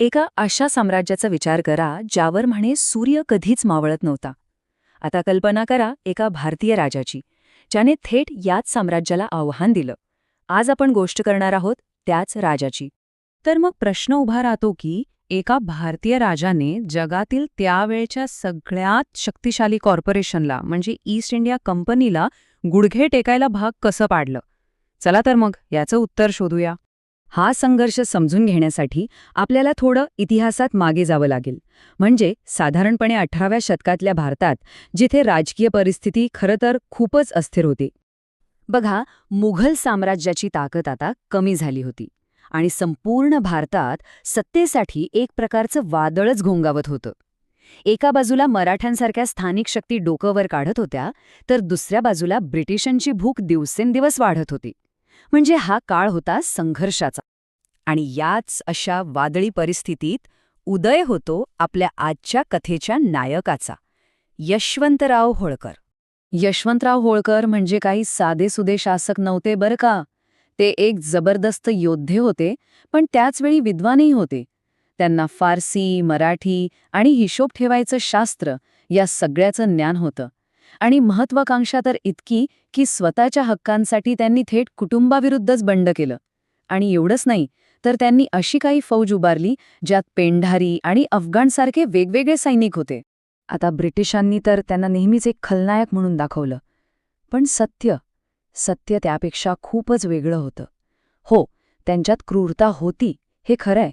एका अशा साम्राज्याचा विचार करा ज्यावर म्हणे सूर्य कधीच मावळत नव्हता. आता कल्पना करा एका भारतीय राजाची ज्याने थेट याच साम्राज्याला आव्हान दिलं. आज आपण गोष्ट करणार आहोत त्याच राजाची. तर मग प्रश्न उभा राहतो की एका भारतीय राजाने जगातील त्यावेळच्या सगळ्यात शक्तिशाली कॉर्पोरेशनला म्हणजे ईस्ट इंडिया कंपनीला गुडघे टेकायला भाग कसं पाडलं? चला तर मग याचं उत्तर शोधूया. हा संघर्ष समजून घेण्यासाठी आपल्याला थोडं इतिहासात मागे जावं लागेल. म्हणजे साधारणपणे अठराव्या शतकातल्या भारतात जिथे राजकीय परिस्थिती खरं तर खूपच अस्थिर होती. बघा मुघल साम्राज्याची ताकद आता कमी झाली होती आणि संपूर्ण भारतात सत्तेसाठी एक प्रकारचं वादळच घोंगावत होतं. एका बाजूला मराठ्यांसारख्या स्थानिक शक्ती डोकंवर काढत होत्या तर दुसऱ्या बाजूला ब्रिटिशांची भूक दिवसेंदिवस वाढत होती. म्हणजे हा काळ होता संघर्षाचा. आणि याच अशा वादळी परिस्थितीत उदय होतो आपल्या आजच्या कथेच्या नायकाचा यशवंतराव होळकर. यशवंतराव होळकर म्हणजे काही साधेसुधे शासक नव्हते बरं का? ते एक जबरदस्त योद्धे होते पण त्याचवेळी विद्वानही होते. त्यांना फारसी मराठी आणि हिशोब ठेवायचं शास्त्र या सगळ्याचं ज्ञान होतं. आणि महत्वाकांक्षा तर इतकी की स्वतःच्या हक्कांसाठी त्यांनी थेट कुटुंबाविरुद्धच बंड केलं. आणि एवढंच नाही तर त्यांनी अशी काही फौज उभारली ज्यात पेंढारी आणि अफगाणसारखे वेगवेगळे सैनिक होते. आता ब्रिटिशांनी तर त्यांना नेहमीच एक खलनायक म्हणून दाखवलं. पण सत्य सत्य त्यापेक्षा खूपच वेगळं होतं. हो त्यांच्यात क्रूरता होती हे खरंय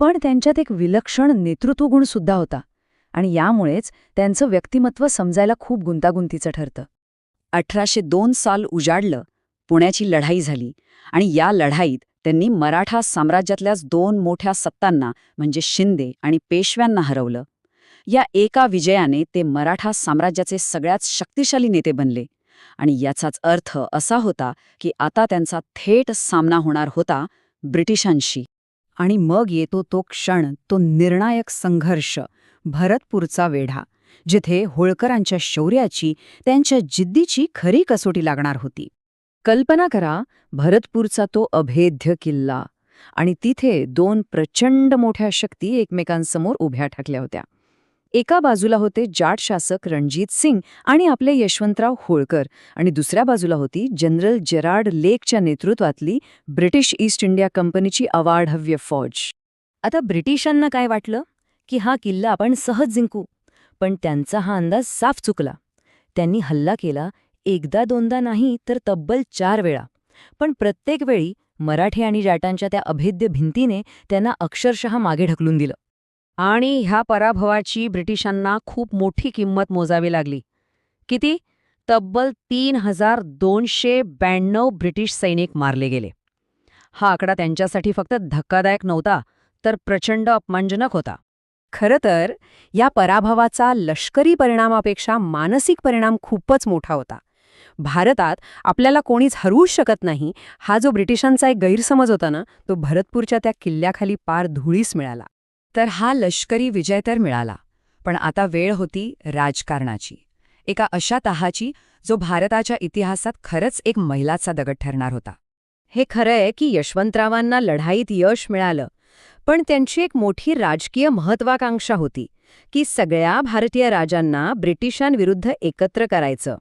पण त्यांच्यात एक विलक्षण नेतृत्वगुण सुद्धा होता. आणि यामुळेच त्यांचं व्यक्तिमत्व समजायला खूप गुंतागुंतीचं ठरतं. अठराशे दोन साल उजाडलं पुण्याची लढाई झाली. आणि या लढाईत त्यांनी मराठा साम्राज्यातल्याच दोन मोठ्या सत्तांना म्हणजे शिंदे आणि पेशव्यांना हरवलं. या एका विजयाने ते मराठा साम्राज्याचे सगळ्यात शक्तिशाली नेते बनले. आणि याचाच अर्थ असा होता की आता त्यांचा थेट सामना होणार होता ब्रिटिशांशी. आणि मग येतो तो क्षण तो निर्णायक संघर्ष भरतपूरचा वेढा जिथे होळकरांच्या शौर्याची त्यांच्या जिद्दीची खरी कसोटी लागणार होती. कल्पना करा भरतपूरचा तो अभेद्य किल्ला. आणि तिथे दोन प्रचंड मोठ्या शक्ती एकमेकांसमोर उभ्या ठाकल्या होत्या. एका बाजूला होते जाट शासक रणजित सिंग आणि आपले यशवंतराव होळकर आणि दुसऱ्या बाजूला होती जनरल जेरार्ड लेकच्या नेतृत्वातली ब्रिटिश ईस्ट इंडिया कंपनीची अवाढव्य फौज. आता ब्रिटिशांना काय वाटलं? की हा किल्ला आपण सहज जिंकू. पण त्यांचा हा अंदाज साफ चुकला. त्यांनी हल्ला केला एकदा दोनदा नाही तर तब्बल चार वेळा. पण प्रत्येक वेळी मराठी आणि जाटांच्या त्या अभेद्य भिंतीने त्यांना अक्षरशः मागे ढकलून दिलं. आणि ह्या पराभवाची ब्रिटिशांना खूप मोठी किंमत मोजावी लागली. किती? तब्बल तीन हजार दोनशे ब्याण्णव ब्रिटिश सैनिक मारले गेले. हा आकडा त्यांच्यासाठी फक्त धक्कादायक नव्हता तर प्रचंड अपमानजनक होता. खरं तर या पराभवाचा लष्करी परिणामापेक्षा मानसिक परिणाम खूपच मोठा होता. भारतात आपल्याला कोणीच हरवूच शकत नाही. हा जो ब्रिटिशांचा एक गैरसमज होता ना तो भरतपूरच्या त्या किल्ल्याखाली पार धुळीस मिळाला. तर हा लष्करी विजय तर मिळाला. पण आता वेळ होती राजकारणाची. एका अशा तहाची जो भारताच्या इतिहासात खरंच एक मैलाचा दगड ठरणार होता. हे खरंय की यशवंतरावांना लढाईत यश मिळालं पण त्यांची एक मोठी राजकीय महत्वाकांक्षा होती की सगळ्या भारतीय राजांना ब्रिटिशांविरुद्ध एकत्र करायचं.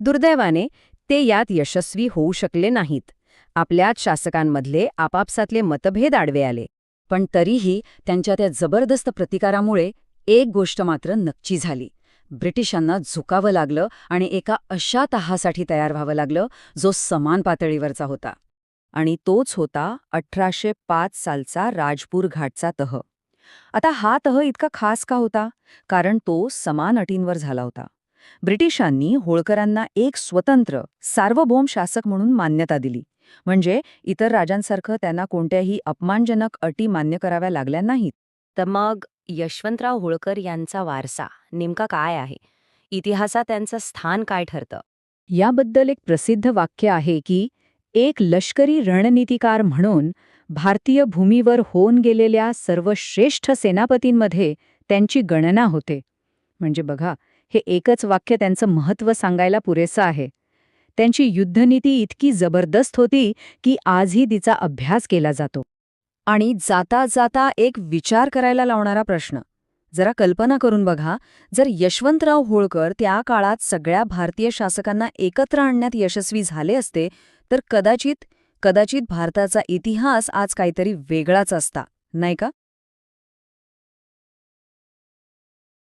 दुर्दैवाने ते यात यशस्वी होऊ शकले नाहीत. आपल्याच शासकांमधले आपापसातले मतभेद आडवे आले. पण तरीही त्यांच्या त्या जबरदस्त प्रतिकारामुळे एक गोष्ट मात्र नक्की झाली. ब्रिटिशांना झुकावं लागलं आणि एका अशा तहासाठी तयार व्हावं लागलं जो समान पातळीवरचा होता. आणि तोच होता अठराशे पाच सालचा राजपूर घाटचा तह. आता हा तह इतका खास का होता? कारण तो समान अटींवर झाला होता. ब्रिटिशांनी होळकरांना एक स्वतंत्र सार्वभौम शासक म्हणून मान्यता दिली. म्हणजे इतर राजांसारखं त्यांना कोणत्याही अपमानजनक अटी मान्य कराव्या लागल्या नाहीत. तर मग यशवंतराव होळकर यांचा वारसा नेमका काय आहे? इतिहासात त्यांचं स्थान काय ठरतं? याबद्दल एक प्रसिद्ध वाक्य आहे की एक लष्करी रणनीतिकार म्हणून भारतीय भूमीवर होऊन गेलेल्या सर्वश्रेष्ठ सेनापतींमध्ये त्यांची गणना होते. म्हणजे बघा हे एकच वाक्य त्यांचं महत्त्व सांगायला पुरेसं आहे. त्यांची युद्धनीती इतकी जबरदस्त होती की आजही तिचा अभ्यास केला जातो. आणि जाता जाता एक विचार करायला लावणारा प्रश्न. जरा कल्पना करून बघा जर यशवंतराव होळकर त्या काळात सगळ्या भारतीय शासकांना एकत्र आणण्यात यशस्वी झाले असते तर कदाचित कदाचित भारताचा इतिहास आज काहीतरी वेगळाच असता नाही का?